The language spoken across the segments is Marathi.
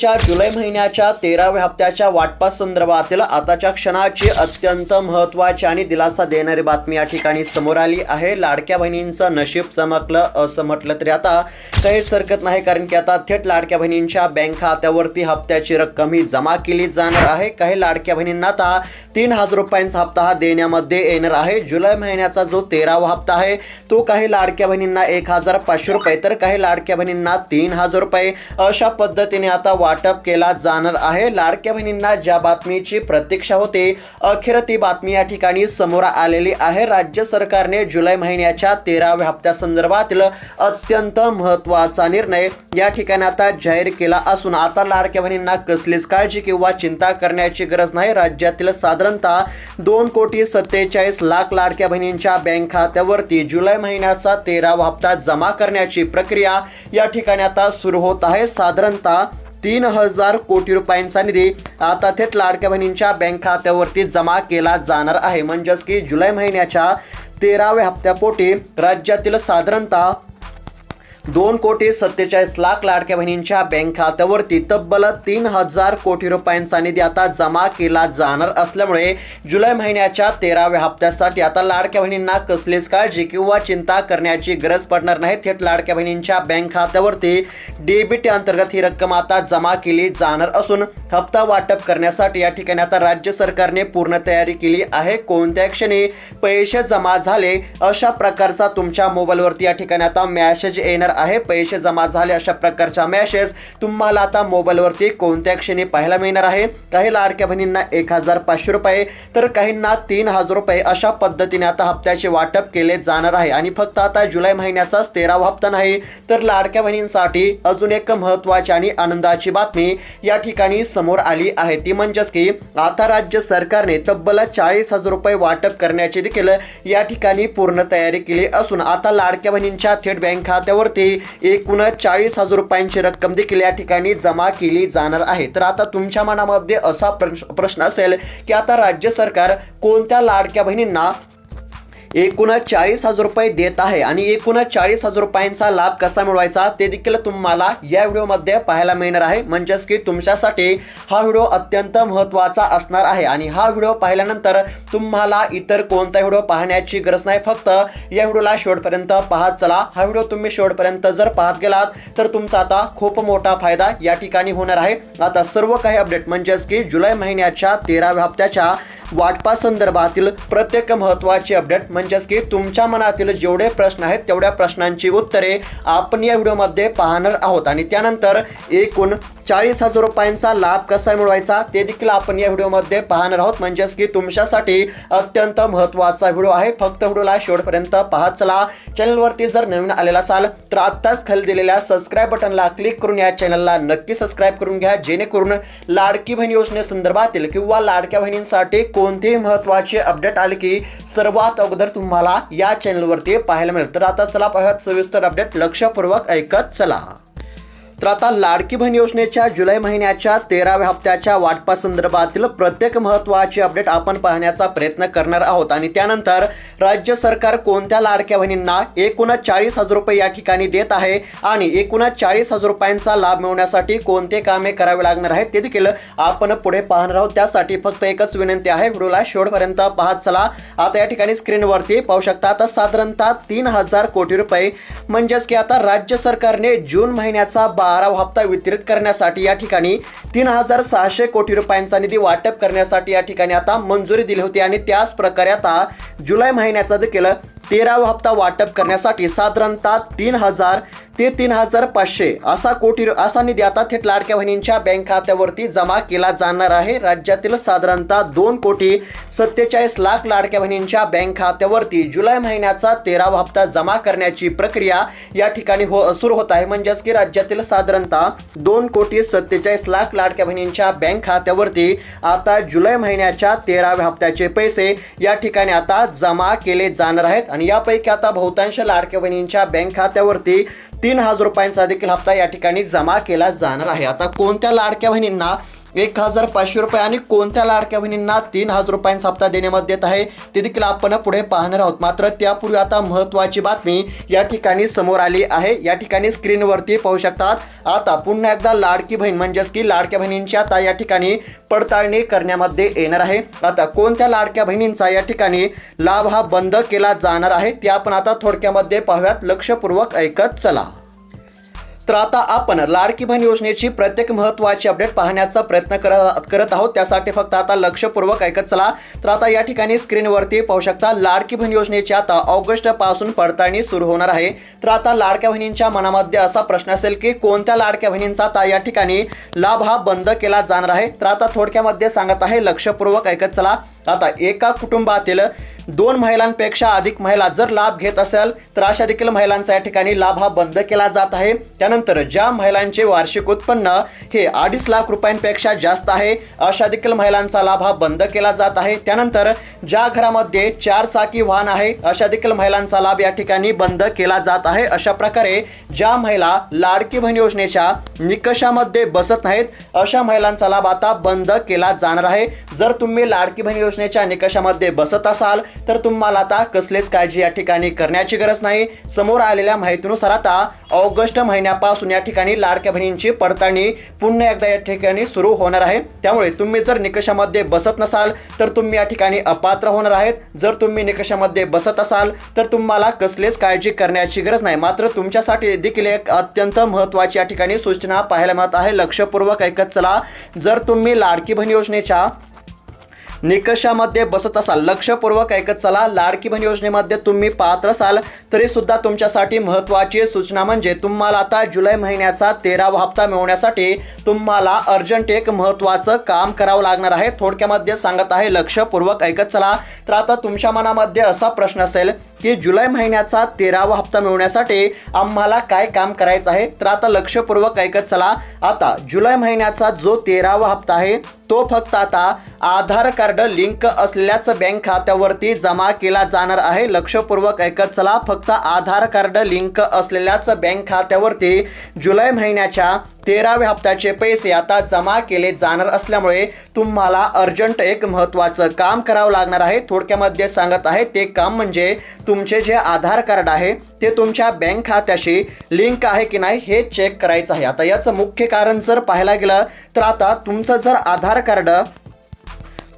च्या जुलै महिन्याच्या तेराव्या हप्त्याच्या वाटपा संदर्भातील आताच्या क्षणाची अत्यंत महत्त्वाची आणि दिलासा देणारी बातमी या ठिकाणी समोर आली आहे. लाडक्या बहिणींचं नशीब चमकलं असं म्हटलं तरी आता काही सरकत नाही कारण की आता थेट लाडक्या बहिणींच्या बँक खात्यावरती हप्त्याची रक्कम ही जमा केली जाणार आहे. काही लाडक्या बहिणींना आता तीन हजार रुपयांचा हप्ता हा देण्यामध्ये येणार आहे. जुलै महिन्याचा जो तेरावा हप्ता आहे तो काही लाडक्या बहिणींना एक हजार पाचशे रुपये तर काही लाडक्या बहिणींना तीन हजार रुपये. अशा पद्धतीने आता वाटप केला जाणार आहे. लाडक्या बहिणींना ज्या बातमीची प्रतीक्षा होते अखेर ती बातमी या ठिकाणी समोर आलेली आहे. राज्य सरकारने जुलै महिन्याच्या तेराव्या हप्त्यासंदर्भातील अत्यंत महत्त्वाचा निर्णय या ठिकाणी आता जाहीर केला असून आता लाडक्या बहिणींना कसलीच काळजी किंवा चिंता करण्याची गरज नाही. राज्यातील साधारणतः दोन कोटी सत्तेचाळीस लाख लाडक्या बहिणींच्या बँक खात्यावरती जुलै महिन्याचा तेरावा हप्ता जमा करण्याची प्रक्रिया या ठिकाणी आता सुरू होत आहे. साधारणतः तीन हजार कोटी रुपयांचा निधी आता थेट लाडक्या बहिणींच्या बँक खात्यावरती जमा केला जाणार आहे. म्हणजेच की जुलै महिन्याच्या तेराव्या हप्त्यापोटी राज्यातील साधारणतः दोन कोटी सत्तेचाळीस लाख लाडक्या बहिणींच्या बँक खात्यावरती तब्बल तीन हजार कोटी रुपयांचा निधी आता जमा केला जाणार असल्यामुळे जुलै महिन्याच्या तेराव्या हप्त्यासाठी आता लाडक्या बहिणींना कसलीच काळजी किंवा चिंता करण्याची गरज पडणार नाही. थेट लाडक्या बहिणींच्या बँक खात्यावरती डेबिट अंतर्गत ही रक्कम आता जमा केली जाणार असून हप्ता वाटप करण्यासाठी या ठिकाणी आता राज्य सरकारने पूर्ण तयारी केली आहे. कोणत्या क्षणी पैसे जमा झाले अशा प्रकारचा तुमच्या मोबाईलवरती या ठिकाणी आता मॅसेज येणार आहे. पैसे जमा झाले अशा प्रकारचा मॅसेज तुम्हाला आता मोबाईलवरती कोणत्या क्षणी पाहायला मिळणार आहे? काही लाडक्या बहिणींना एक हजार पाचशे रुपये तर काहींना तीन हजार रुपये अशा पद्धतीने आता हप्त्याचे वाटप केले जाणार आहे. आणि फक्त आता जुलै महिन्याचाच तेरावा हप्ता नाही तर लाडक्या बहिणींसाठी अजून एक महत्त्वाची आणि आनंदाची बातमी या ठिकाणी समोर आली आहे. ती म्हणजेच की आता राज्य सरकारने तब्बल चाळीस हजार रुपये वाटप करण्याची देखील या ठिकाणी पूर्ण तयारी केली असून आता लाडक्या बहिणींच्या थेट बँक खात्यावरती एकूण चाळीस हजार रुपयांची रक्कम देखील या ठिकाणी जमा केली जाणार आहे. तर आता तुमच्या मनामध्ये असा प्रश्न प्रश्न असेल की आता राज्य सरकार कोणत्या लाडक्या बहिणींना एकूणच चाळीस हजार रुपये देत आहे आणि एकूणच चाळीस हजार रुपयांचा लाभ कसा मिळवायचा ते देखील तुम्हाला या व्हिडिओमध्ये पाहायला मिळणार आहे. म्हणजेच की तुमच्यासाठी हा व्हिडिओ अत्यंत महत्त्वाचा असणार आहे आणि हा व्हिडिओ पाहिल्यानंतर तुम्हाला इतर कोणता व्हिडिओ पाहण्याची गरज नाही. फक्त या व्हिडिओला शेवटपर्यंत पाहत चला. हा व्हिडिओ तुम्ही शेवटपर्यंत जर पाहत गेलात तर तुमचा आता खूप मोठा फायदा या ठिकाणी होणार आहे. आता सर्व काही अपडेट म्हणजेच की जुलै महिन्याच्या तेराव्या हप्त्याच्या वाटपा संदर्भातील प्रत्येक महत्त्वाची अपडेट म्हणजेच की तुमच्या मनातील जेवढे प्रश्न आहेत तेवढ्या प्रश्नांची उत्तरे आपण या व्हिडिओमध्ये पाहणार आहोत. आणि त्यानंतर एकूण चाळीस हजार रुपयांचा लाभ कसा मिळवायचा ते देखील आपण या व्हिडिओमध्ये पाहणार आहोत. म्हणजेच की तुमच्यासाठी अत्यंत महत्त्वाचा व्हिडिओ आहे. फक्त व्हिडिओला शेवटपर्यंत पाहत चला. चॅनलवरती जर नवीन आलेला असाल तर आत्ताच खाली दिलेल्या सबस्क्राईब बटनला क्लिक करून या चॅनलला नक्की सबस्क्राईब करून घ्या जेणेकरून लाडकी बहीण योजनेसंदर्भातील किंवा लाडक्या बहिणींसाठी कोणतेही महत्त्वाचे अपडेट आले की सर्वात अगोदर तुम्हाला या चॅनलवरती पाहायला मिळेल. तर आता चला पाहूयात सविस्तर अपडेट लक्षपूर्वक ऐकत चला. तर आता लाडकी बहीण योजनेच्या जुलै महिन्याच्या तेराव्या हप्त्याच्या वाटपा संदर्भातील प्रत्येक महत्त्वाचे अपडेट आपण पाहण्याचा प्रयत्न करणार आहोत. आणि त्यानंतर राज्य सरकार कोणत्या लाडक्या बहिणींना एकूणच चाळीस हजार रुपये या ठिकाणी देत आहे आणि एकूणच चाळीस हजार रुपयांचा लाभ मिळवण्यासाठी कोणते कामे करावे लागणार आहेत ते देखील आपण पुढे पाहणार आहोत. त्यासाठी फक्त एकच विनंती आहे व्हिडिओला शेवटपर्यंत पाहत चला. आता या ठिकाणी स्क्रीनवरती पाहू शकता आता साधारणतः तीन हजार कोटी रुपये म्हणजेच की आता राज्य सरकारने जून महिन्याचा बा बारावा हप्ता वितरित करण्यासाठी या ठिकाणी तीन हजार सहाशे कोटी रुपयांचा निधी वाटप करण्यासाठी या ठिकाणी आता मंजुरी दिली होती आणि त्याच प्रकारे आता जुलै महिन्याचा देखील तेरावा हप्ता वाटप करण्यासाठी साधारणतः तीन हजार ते तीन हजार पाचशे. असा कोटी असा निधी आता थेट लाडक्या बहिणींच्या बँक खात्यावरती जमा केला जाणार आहे. राज्यातील साधारणतः दोन कोटी सत्तेचाळीस लाख लाडक्या बहिणींच्या बँक खात्यावरती जुलै महिन्याचा तेरावा हप्ता जमा करण्याची प्रक्रिया या ठिकाणी हो सुरू होत आहे. म्हणजेच की राज्यातील साधारणतः दोन कोटी सत्तेचाळीस लाख लाडक्या बहिणींच्या बँक खात्यावरती आता जुलै महिन्याच्या तेराव्या हप्त्याचे पैसे या ठिकाणी आता जमा केले जाणार आहेत. आणि यापैकी आता बहुतांश लाडक्या बहिणींच्या बँक खात्यावरती तीन हजार रुपयांचा देखील हप्ता या ठिकाणी जमा केला जाणार आहे. आता कोणत्या लाडक्या बहिणींना एक हजार पाचशे रुपये आणि कोणत्या लाडक्या बहिणींना तीन हजार रुपयांचा हप्ता देण्यामध्ये येत आहे ते देखील आपण पुढे पाहणार आहोत. मात्र त्यापूर्वी आता महत्त्वाची बातमी या ठिकाणी समोर आली आहे. या ठिकाणी स्क्रीनवरती पाहू शकतात. आता पुन्हा एकदा लाडकी बहीण म्हणजेच की लाडक्या बहिणींची आता या ठिकाणी पडताळणी करण्यामध्ये येणार आहे. आता कोणत्या लाडक्या बहिणींचा या ठिकाणी लाभ हा बंद केला जाणार आहे ते आपण आता थोडक्यामध्ये पाहूयात. लक्षपूर्वक ऐकत चला. तर आता आपण लाडकी बहीण योजनेची प्रत्येक महत्त्वाची अपडेट पाहण्याचा प्रयत्न करत करत आहोत. त्यासाठी फक्त आता लक्षपूर्वक ऐकत चला. तर आता या ठिकाणी स्क्रीनवरती पाहू शकता लाडकी बहीण योजनेची आता ऑगस्टपासून पडताळणी सुरू होणार आहे. तर आता लाडक्या बहिणींच्या मनामध्ये असा प्रश्न असेल की कोणत्या लाडक्या बहिणींचा आता या ठिकाणी लाभ हा बंद केला जाणार आहे? तर आता थोडक्यामध्ये सांगत आहे लक्षपूर्वक ऐकत चला. आता एका कुटुंबातील दोन महिलांपेक्षा अधिक महिला जर लाभ घेत असेल तर अशा देखील महिलांचा या ठिकाणी लाभ हा बंद केला जात आहे. त्यानंतर ज्या महिलांचे वार्षिक उत्पन्न हे अडीच लाख रुपयांपेक्षा जास्त आहे अशा देखील महिलांचा लाभ हा बंद केला जात आहे. त्यानंतर ज्या घरामध्ये चार चाकी वाहन आहे अशा देखील महिलांचा लाभ या ठिकाणी बंद केला जात आहे. अशा प्रकारे ज्या महिला लाडकी बहीण योजनेच्या निकषामध्ये बसत नाहीत अशा महिलांचा लाभ आता बंद केला जाणार आहे. जर तुम्ही लाडकी बहीण योजनेच्या निकषामध्ये बसत असाल तर तुम्हाला आता कसलेच काळजी या ठिकाणी करण्याची गरज नाही. समोर आलेल्या माहितीनुसार आता ऑगस्ट महिन्यापासून या ठिकाणी लाडक्या बहिणींची पडताळणी पुन्हा एकदा या ठिकाणी सुरू होणार आहे. त्यामुळे तुम्ही जर निकषामध्ये बसत नसाल तर तुम्ही या ठिकाणी अपात्र होणार आहेत. जर तुम्ही निकषामध्ये बसत असाल तर तुम्हाला कसलेच काळजी करण्याची गरज नाही. मात्र तुमच्यासाठी देखील एक अत्यंत महत्त्वाची या ठिकाणी सूचना पाहायला मिळत आहे. लक्षपूर्वक ऐकत चला. जर तुम्ही लाडकी बहीण योजनेच्या निकषामध्ये बसत असाल. लक्षपूर्वक ऐकत चला. लाडकी बहीण योजनेमध्ये तुम्ही पात्र असाल तरी सुद्धा तुमच्यासाठी महत्त्वाची सूचना म्हणजे तुम्हाला आता जुलै महिन्याचा तेरावा हप्ता मिळवण्यासाठी तुम्हाला अर्जंट एक महत्त्वाचं काम करावं लागणार आहे. थोडक्यामध्ये सांगत आहे लक्षपूर्वक ऐकत चला. तर आता तुमच्या मनामध्ये असा प्रश्न असेल की जुलै महिन्याचा तेरावा हप्ता मिळवण्यासाठी आम्हाला काय काम करायचं आहे? तर आता लक्षपूर्वक ऐकत चला. आता जुलै महिन्याचा जो तेरावा हप्ता आहे तो फक्त आता आधार कार्ड लिंक असलेल्याच बँक खात्यावरती जमा केला जाणार आहे. लक्षपूर्वक ऐकत चला. फक्त आधार कार्ड लिंक असलेल्याच बँक खात्यावरती जुलै महिन्याच्या तेराव्या हप्त्याचे पैसे आता जमा केले जाणार असल्यामुळे तुम्हाला अर्जंट एक महत्त्वाचं काम करावं लागणार आहे. थोडक्यामध्ये सांगत आहे ते काम म्हणजे तुमचे जे आधार कार्ड आहे ते तुमच्या बँक खात्याशी लिंक आहे की नाही हे चेक करायचं आहे. आता याचं मुख्य कारण जर पाहायला गेलं तर आता तुमचं जर आधार कार्ड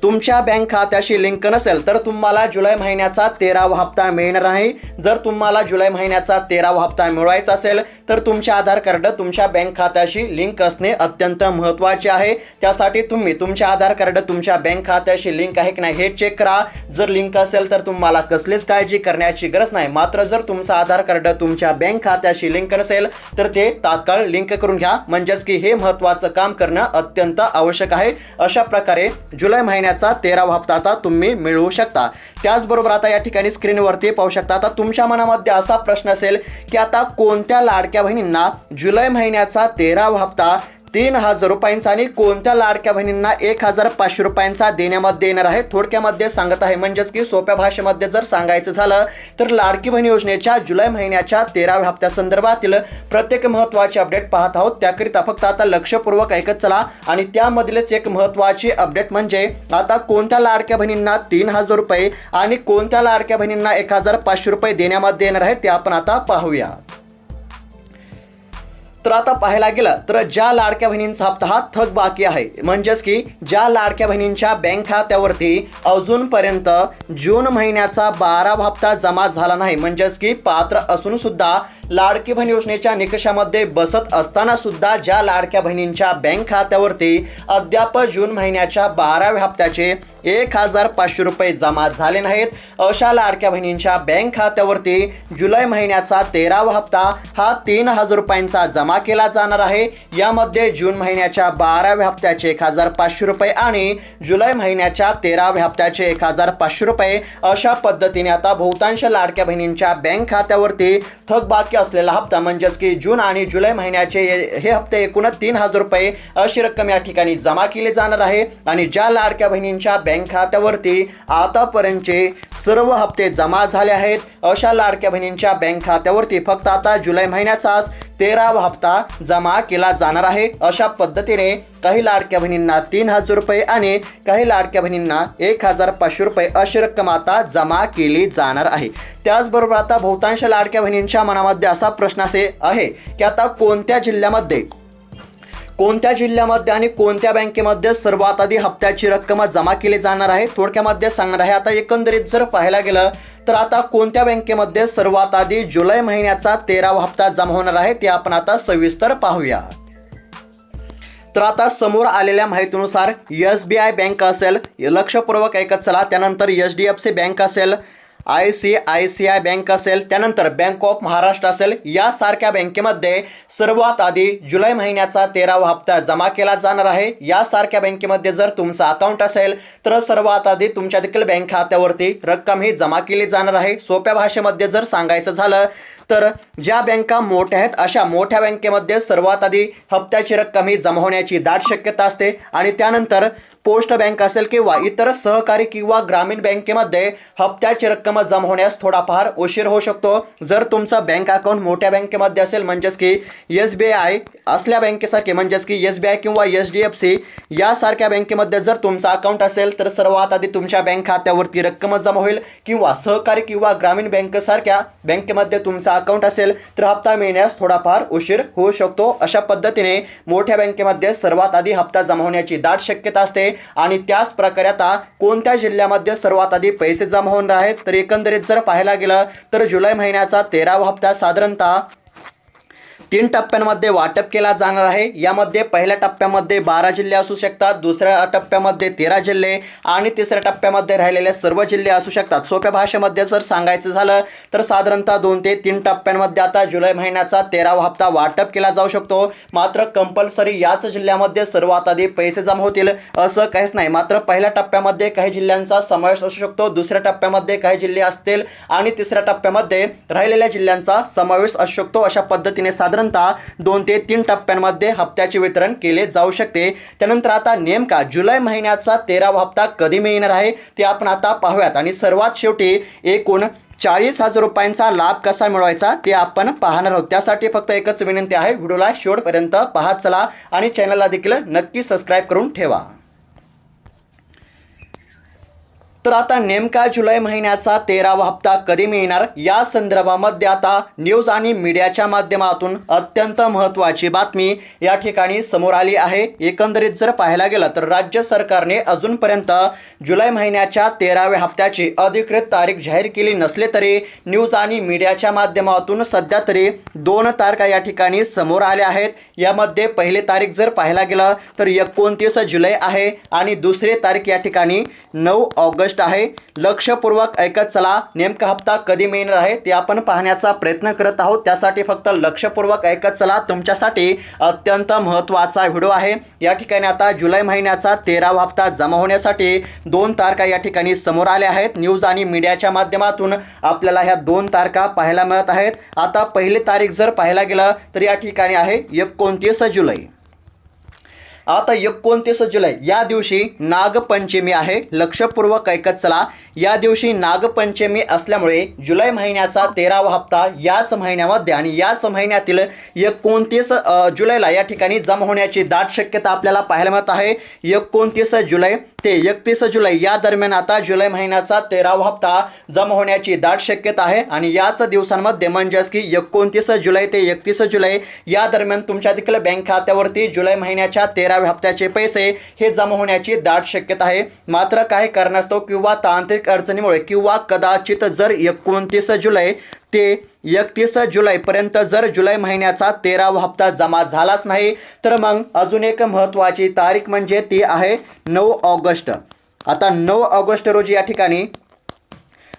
तुमच्या बँक खात्याशी लिंक नसेल तर तुम्हाला जुलै महिन्याचा तेरावा हप्ता मिळणार नाही जर तुम्हाला जुलै महिन्याचा तेरावा हप्ता मिळवायचा असेल तर तुमचे आधार कार्ड तुमच्या बँक खात्याशी लिंक असणे अत्यंत महत्त्वाचे आहे. त्यासाठी तुम्ही तुमचे आधार कार्ड तुमच्या बँक खात्याशी लिंक आहे की नाही हे चेक करा. जर लिंक असेल तर तुम्हाला कसलीच काळजी करण्याची गरज नाही. मात्र जर तुमचं आधार कार्ड तुमच्या बँक खात्याशी लिंक नसेल तर ते तात्काळ लिंक करून घ्या. म्हणजेच की हे महत्त्वाचं काम करणं अत्यंत आवश्यक आहे. अशा प्रकारे जुलै महिन्यात महिन्याचा तेरावा हप्ता आता तुम्ही मिळवू शकता. त्याचबरोबर आता या ठिकाणी स्क्रीनवरती पाहू शकता आता तुमच्या मनामध्ये असा प्रश्न असेल की आता कोणत्या लाडक्या बहिणींना जुलै महिन्याचा तेरावा हप्ता तीन हजार रुपयांचा आणि कोणत्या लाडक्या बहिणींना एक हजार पाचशे रुपयांचा देण्यामध्ये येणार आहे? थोडक्यामध्ये सांगत आहे म्हणजेच की सोप्या भाषेमध्ये जर सांगायचं झालं तर लाडकी बहीण योजनेच्या जुलै महिन्याच्या तेराव्या हप्त्यासंदर्भातील प्रत्येक महत्त्वाचे अपडेट पाहत आहोत. त्याकरिता फक्त आता लक्षपूर्वक ऐकत चला आणि त्यामधीलच एक महत्त्वाची अपडेट म्हणजे आता कोणत्या लाडक्या बहिणींना तीन हजार रुपये आणि कोणत्या लाडक्या बहिणींना एक हजार पाचशे रुपये देण्यामध्ये येणार आहे ते आपण आता पाहूया. तर आता पाहायला गेलं तर ज्या लाडक्या बहिणींचा हप्ता हा थक बाकी आहे. म्हणजेच की ज्या लाडक्या बहिणींच्या बँक खात्यावरती अजूनपर्यंत जून महिन्याचा बारा हप्ता जमा झाला नाही. म्हणजेच की पात्र असून सुद्धा लाडकी बहीण योजनेच्या निकषामध्ये बसत असताना सुद्धा ज्या लाडक्या बहिणींच्या बँक खात्यावरती अद्याप जून महिन्याच्या बाराव्या हप्त्याचे एक हजार पाचशे रुपये जमा झाले नाहीत अशा लाडक्या बहिणींच्या बँक खात्यावरती जुलै महिन्याचा तेरावा हप्ता हा तीन हजार रुपयांचा जमा केला जाणार आहे. यामध्ये जून महिन्याच्या बाराव्या हप्त्याचे एक हजार पाचशे रुपये आणि जुलै महिन्याच्या तेराव्या हप्त्याचे एक हजार पाचशे रुपये अशा पद्धतीने आता बहुतांश लाडक्या बहिणींच्या बँक खात्यावरती थकबाकी असलेला हप्ता म्हणजेच की जून आणि जुलै महिन्याचे हे हप्ते एकूण तीन हजार रुपये अशी रक्कम या ठिकाणी जमा केली जाणार आहे. आणि ज्या लाडक्या बहिणींच्या बँक खात्यावरती आतापर्यंतचे सर्व हप्ते जमा झाले आहेत अशा लाडक्या बहिणींच्या बँक खात्यावरती फक्त आता जुलै महिन्याचाच तेरावा हप्ता जमा केला जाणार आहे. अशा पद्धतीने काही लाडक्या बहिणींना तीन हजार रुपये आणि काही लाडक्या बहिणींना एक हजार पाचशे रुपये अशी रक्कम आता जमा केली जाणार आहे. त्याचबरोबर आता बहुतांश लाडक्या बहिणींच्या मनामध्ये असा प्रश्न असे आहे की आता कोणत्या जिल्ह्यामध्ये कोणत्या जिल्ह्यामध्ये आणि कोणत्या बँकेमध्ये सर्वात आधी हप्त्याची रक्कम जमा केली जाणार आहे? थोडक्यामध्ये सांगणार आहे. आता एकंदरीत जर पाहायला गेलं तर आता कोणत्या बँकेमध्ये सर्वात आधी जुलै महिन्याचा तेरावा हप्ता जमा होणार आहे? ते आपण आता सविस्तर पाहूया. तर आता समोर आलेल्या माहितीनुसार एस बी आय बँक असेल लक्षपूर्वक ऐकत चला. त्यानंतर H D F C bank असेल I C I C I bank असेल त्यानंतर बँक ऑफ महाराष्ट्र असेल यासारख्या बँकेमध्ये सर्वात आधी जुलै महिन्याचा तेरावा हप्ता जमा केला जाणार आहे. यासारख्या बँकेमध्ये जर तुमचा अकाउंट असेल तर सर्वात आधी तुमच्या देखील बँक खात्यावरती रक्कम ही जमा केली जाणार आहे. सोप्या भाषेमध्ये जर सांगायचं झालं तर ज्या बँका मोठ्या आहेत अशा मोठ्या बँकेमध्ये सर्वात आधी हप्त्याची रक्कम ही जमा होण्याची दाट शक्यता असते. आणि त्यानंतर पोस्ट बँक असेल किंवा इतर सहकारी किंवा ग्रामीण बँकेमध्ये हप्त्याची रक्कम जमा होण्यास थोडाफार उशीर होऊ शकतो. जर तुमचा बँक अकाउंट मोठ्या बँकेमध्ये असेल म्हणजेच की एस बी आय असल्या बँकेसारखे म्हणजेच की एस बी आय किंवा एच डी एफ सी यासारख्या बँकेमध्ये जर तुमचा अकाउंट असेल तर सर्वात आधी तुमच्या बँक खात्यावरती रक्कम जमा होईल किंवा सहकारी किंवा ग्रामीण बँकेसारख्या बँकेमध्ये तुमचा अकाउंट असेल तर हप्ता मिळण्यास थोडाफार उशीर होऊ शकतो. अशा पद्धतीने मोठ्या बँकेमध्ये सर्वात आधी हप्ता जमा होण्याची दाट शक्यता असते. आणि त्याच प्रकारे आता कोणत्या जिल्ह्यामध्ये सर्वात आधी पैसे जमा होणार आहेत? तर एकंदरीत जर पाहायला गेलं तर जुलै महिन्याचा तेरावा हप्ता साधारणतः तीन टप्प्यांमध्ये वाटप केला जाणार आहे. यामध्ये पहिल्या टप्प्यामध्ये बारा जिल्हे असू शकतात दुसऱ्या टप्प्यामध्ये तेरा जिल्हे आणि तिसऱ्या टप्प्यामध्ये राहिलेले सर्व जिल्हे असू शकतात. सोप्या भाषेमध्ये जर सांगायचं झालं तर साधारणतः दोन ते तीन टप्प्यांमध्ये आता जुलै महिन्याचा तेरावा हप्ता वाटप केला जाऊ शकतो. मात्र कंपल्सरी याच जिल्ह्यामध्ये सर्वात आधी पैसे जमा होतील असं काहीच नाही. मात्र पहिल्या टप्प्यामध्ये काही जिल्ह्यांचा समावेश असू शकतो दुसऱ्या टप्प्यामध्ये काही जिल्हे असतील आणि तिसऱ्या टप्प्यामध्ये राहिलेल्या जिल्ह्यांचा समावेश असू शकतो. अशा पद्धतीने साधारण साधारणतः दोन ते तीन टप्प्यांमध्ये हप्त्याचे वितरण केले जाऊ शकते. त्यानंतर आता नेमका जुलै महिन्याचा तेरावा हप्ता कधी मिळणार आहे ते आपण आता पाहूयात. आणि सर्वात शेवटी एकूण चाळीस हजार रुपयांचा लाभ कसा मिळवायचा ते आपण पाहणार आहोत. त्यासाठी फक्त एकच विनंती आहे व्हिडिओला शेवटपर्यंत पाहत चला आणि चॅनलला देखील नक्की सबस्क्राईब करून ठेवा. तर आता नेमका जुलै महिन्याचा तेरावा हप्ता कधी मिळणार? या संदर्भामध्ये आता न्यूज आणि मीडियाच्या माध्यमातून अत्यंत महत्त्वाची बातमी या ठिकाणी समोर आली आहे. एकंदरीत जर पाहायला गेलं तर राज्य सरकारने अजूनपर्यंत जुलै महिन्याच्या तेराव्या हप्त्याची अधिकृत तारीख जाहीर केली नसले तरी न्यूज आणि मीडियाच्या माध्यमातून सध्या तरी दोन तारखा या ठिकाणी समोर आल्या आहेत. यामध्ये पहिली तारीख जर पाहायला गेलं तर एकोणतीस जुलै आहे आणि दुसरी तारीख या ठिकाणी नऊ ऑगस्ट आहे. लक्षपूर्वक ऐकत चला. नेमका हप्ता कधी मिळणार आहे ते आपण पाहण्याचा प्रयत्न करत आहोत. त्यासाठी फक्त लक्षपूर्वक ऐकत चला. तुमच्यासाठी अत्यंत महत्त्वाचा व्हिडिओ आहे. या ठिकाणी आता जुलै महिन्याचा तेरावा हप्ता जमा होण्यासाठी दोन तारखा या ठिकाणी समोर आल्या आहेत. न्यूज आणि मीडियाच्या माध्यमातून आपल्याला ह्या दोन तारखा पाहायला मिळत आहेत. आता पहिली तारीख जर पाहायला गेलं तर या ठिकाणी आहे एकोणतीस जुलै. आता एकोणतीस जुलै या दिवशी नागपंचमी आहे. लक्षपूर्वक ऐकत चला. या दिवशी नागपंचमी असल्यामुळे जुलै महिन्याचा तेरावा हप्ता याच महिन्यामध्ये आणि याच महिन्यातील एकोणतीस जुलैला या ठिकाणी जमा होण्याची दाट शक्यता आपल्याला पाहायला मिळत आहे. एकोणतीस जुलै ते एकतीस जुलै या दरम्यान आता जुलै महिन्याचा तेरावा हप्ता जमा होण्याची दाट शक्यता आहे आणि याच दिवसांमध्ये म्हणजेच की एकोणतीस जुलै ते एकतीस जुलै या दरम्यान तुमच्या देखील बँक खात्यावरती जुलै महिन्याच्या तेराव्या हप्त्याचे पैसे हे जमा होण्याची दाट शक्यता आहे. मात्र काही कारणास्तव किंवा तांत्रिक अडचणीमुळे किंवा कदाचित जर एकोणतीस जुलै ते एकतीस जुलैपर्यंत जर जुलै महिन्याचा तेरावा हप्ता जमा झालाच नाही तर मग अजून एक महत्त्वाची तारीख म्हणजे ती आहे नऊ ऑगस्ट. आता नऊ ऑगस्ट रोजी या ठिकाणी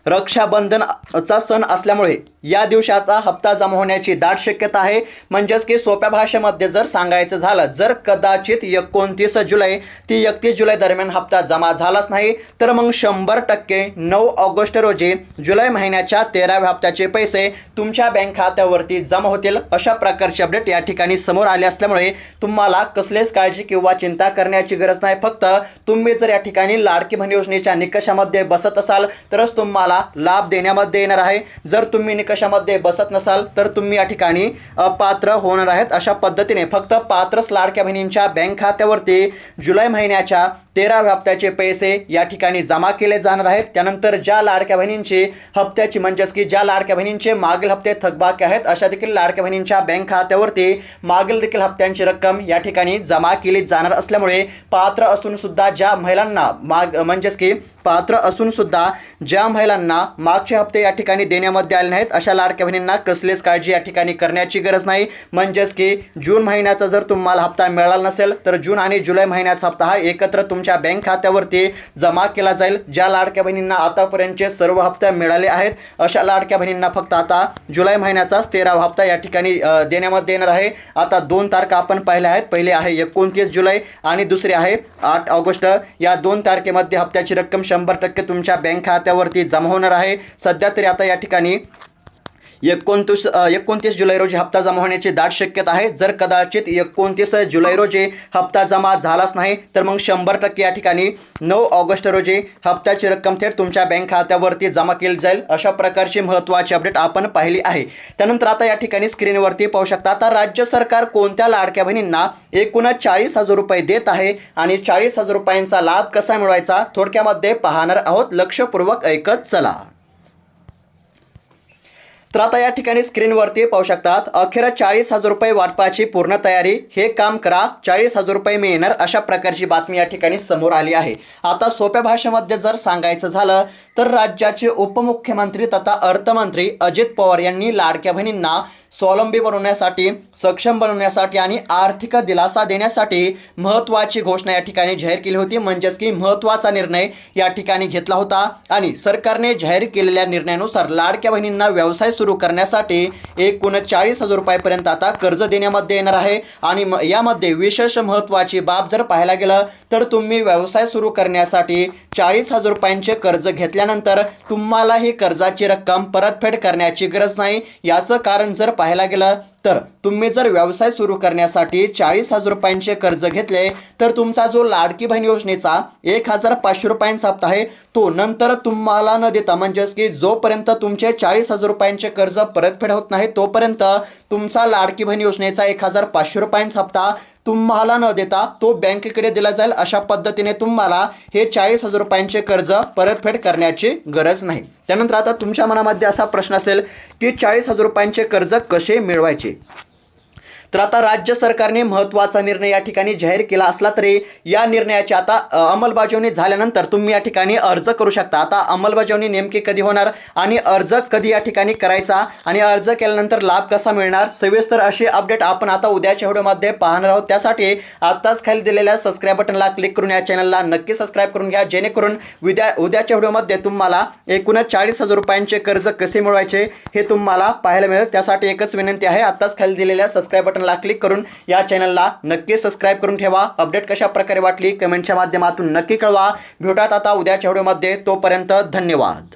रक्षाबंधनचा सण असल्यामुळे या दिवशी आता हप्ता जमा होण्याची दाट शक्यता आहे. म्हणजेच की सोप्या भाषेमध्ये जर सांगायचं झालं जर कदाचित एकोणतीस जुलै ती एकतीस जुलै दरम्यान हप्ता जमा झालाच नाही तर मग शंभर टक्के नऊ ऑगस्ट रोजी जुलै महिन्याच्या तेराव्या हप्त्याचे पैसे तुमच्या बँक खात्यावरती जमा होतील अशा प्रकारचे अपडेट या ठिकाणी समोर आले असल्यामुळे तुम्हाला कसलेच काळजी किंवा चिंता करण्याची गरज नाही. फक्त तुम्ही जर या ठिकाणी लाडकी बहीण योजनेच्या निकषामध्ये बसत असाल तरच तुम्हाला लाभ देण्यामध्ये येणार आहे. जर तुम्ही निकष कशामध्ये बसत नसाल तर तुम्ही या ठिकाणी अपात्र होणार आहेत. अशा पद्धतीने फक्त पात्रच लाडक्या बहिणींच्या बँक खात्यावरती जुलै महिन्याच्या तेराव्या हप्त्याचे पैसे या ठिकाणी जमा केले जाणार आहेत. त्यानंतर ज्या लाडक्या बहिणींची हप्त्याची म्हणजेच की ज्या लाडक्या बहिणींचे मागील हप्ते थकबाकी आहेत अशा देखील लाडक्या बहिणींच्या बँक खात्यावरती मागील देखील हप्त्यांची रक्कम या ठिकाणी जमा केली जाणार असल्यामुळे पात्र असून सुद्धा ज्या महिलांना माग म्हणजेच की पात्र असून सुद्धा ज्या महिलांना मागचे हप्ते या ठिकाणी देण्यामध्ये आले नाहीत अशा लाडक्या बहिणींना कसलीच काळजी या ठिकाणी करण्याची गरज नाही. म्हणजेच की जून महिन्याचा जर तुम्हाला हप्ता मिळाला नसेल तर जून आणि जुलै महिन्याचा हप्ता हा एकत्र तुमच्या बँक खात्यावरती जमा केला जाईल ज्या लाडक्या बहिणींना आतापर्यंतचे सर्व हप्ते मिळाले आहेत. अशा लाडक्या बहिणींना फक्त आता जुलै महिन्याचाच तेरावा हप्ता या ठिकाणी देण्यामध्ये येणार आहे. आता दोन तारखा आपण पाहिल्या आहेत. पहिले आहे एकोणतीस जुलै आणि दुसरी आहे आठ ऑगस्ट. या दोन तारखेमध्ये हप्त्याची रक्कम शंभर टक्के तुमच्या बँक खात्यावरती जमा होणार आहे. सध्या तरी आता या ठिकाणी एकोणतीस एकोणतीस जुलै रोजी हप्ता जमा होण्याची दाट शक्यता आहे. जर कदाचित एकोणतीस जुलै रोजी हप्ता जमा झालाच नाही तर मग शंभर टक्के या ठिकाणी नऊ ऑगस्ट रोजी हप्त्याची रक्कम थेट तुमच्या बँक खात्यावरती जमा केली जाईल अशा प्रकारची महत्त्वाची अपडेट आपण पाहिली आहे. त्यानंतर आता या ठिकाणी स्क्रीनवरती पाहू शकता आता राज्य सरकार कोणत्या लाडक्या बहिणींना एकूणच चाळीस हजार रुपये देत आहे आणि चाळीस हजार रुपयांचा लाभ कसा मिळवायचा थोडक्यामध्ये पाहणार आहोत. लक्षपूर्वक ऐकत चला. तर आता या ठिकाणी स्क्रीनवरती पाहू शकतात अखेर चाळीस हजार रुपये वाटपाची पूर्ण तयारी हे काम करा चाळीस हजार रुपये मिळणार अशा प्रकारची बातमी या ठिकाणी समोर आली आहे. आता सोप्या भाषेमध्ये जर सांगायचं झालं तर राज्याचे उपमुख्यमंत्री तथा अर्थमंत्री अजित पवार यांनी लाडक्या बहिणींना स्वावलंबी बनवण्यासाठी सक्षम बनवण्यासाठी आणि आर्थिक दिलासा देण्यासाठी महत्त्वाची घोषणा या ठिकाणी जाहीर केली होती. म्हणजेच की महत्त्वाचा निर्णय या ठिकाणी घेतला होता आणि सरकारने जाहीर केलेल्या निर्णयानुसार लाडक्या बहिणींना व्यवसाय सुरू करण्यासाठी एकूण चाळीस हजार रुपयापर्यंत आता कर्ज देण्यामध्ये येणार आहे आणि म- यामध्ये विशेष महत्त्वाची बाब जर पाहायला गेलं तर तुम्ही व्यवसाय सुरू करण्यासाठी चाळीस हजार रुपयांचे कर्ज घेतल्यानंतर तुम्हाला ही कर्जाची रक्कम परतफेड करण्याची गरज नाही. याचं कारण जर पाहायला गेलं तर तुम्ही जर व्यवसाय सुरू करण्यासाठी चाळीस हजार रुपयांचे कर्ज घेतले तर तुमचा जो लाडकी बहीण योजनेचा एक हजार पाचशे रुपयांचा हप्ता आहे तो नंतर तुम्हाला न देता म्हणजेच की जोपर्यंत तुमचे चाळीस हजार रुपयांचे कर्ज परतफेड होत नाही तोपर्यंत तुमचा लाडकी बहीण योजनेचा एक हजार पाचशे रुपयांचा हप्ता तुम्हाला न देता तो बँकेकडे दिला जाईल. अशा पद्धतीने तुम्हाला हे चाळीस हजार रुपयांचे कर्ज परतफेड करण्याची गरज नाही. त्यानंतर आता तुमच्या मनामध्ये असा प्रश्न असेल की चाळीस हजार रुपयांचे कर्ज कसे मिळवायचे? Great. तर आता राज्य सरकारने महत्त्वाचा निर्णय या ठिकाणी जाहीर केला असला तरी या निर्णयाची आता अंमलबजावणी झाल्यानंतर तुम्ही या ठिकाणी अर्ज करू शकता. आता अंमलबजावणी नेमकी कधी होणार आणि अर्ज कधी या ठिकाणी करायचा आणि अर्ज केल्यानंतर लाभ कसा मिळणार? सविस्तर अशी अपडेट आपण आता उद्याच्या व्हिडिओमध्ये पाहणार आहोत. त्यासाठी आत्ताच खाली दिलेल्या सबस्क्राईब बटनला क्लिक करून या चॅनलला नक्की सबस्क्राईब करून घ्या जेणेकरून उद्या उद्याच्या व्हिडिओमध्ये तुम्हाला एकूणच चाळीस हजार रुपयांचे कर्ज कसे मिळवायचे हे तुम्हाला पाहायला मिळेल. त्यासाठी एकच विनंती आहे आत्ताच खाली दिलेल्या सबस्क्राईब बटनला क्लिक करून या चॅनलला नक्की सबस्क्राईब करून ठेवा. अपडेट कशा प्रकारे वाटली? कमेंटच्या माध्यमातून नक्की कळवा. भेटूयात आता उद्याच्या व्हिडिओमध्ये तोपर्यंत धन्यवाद.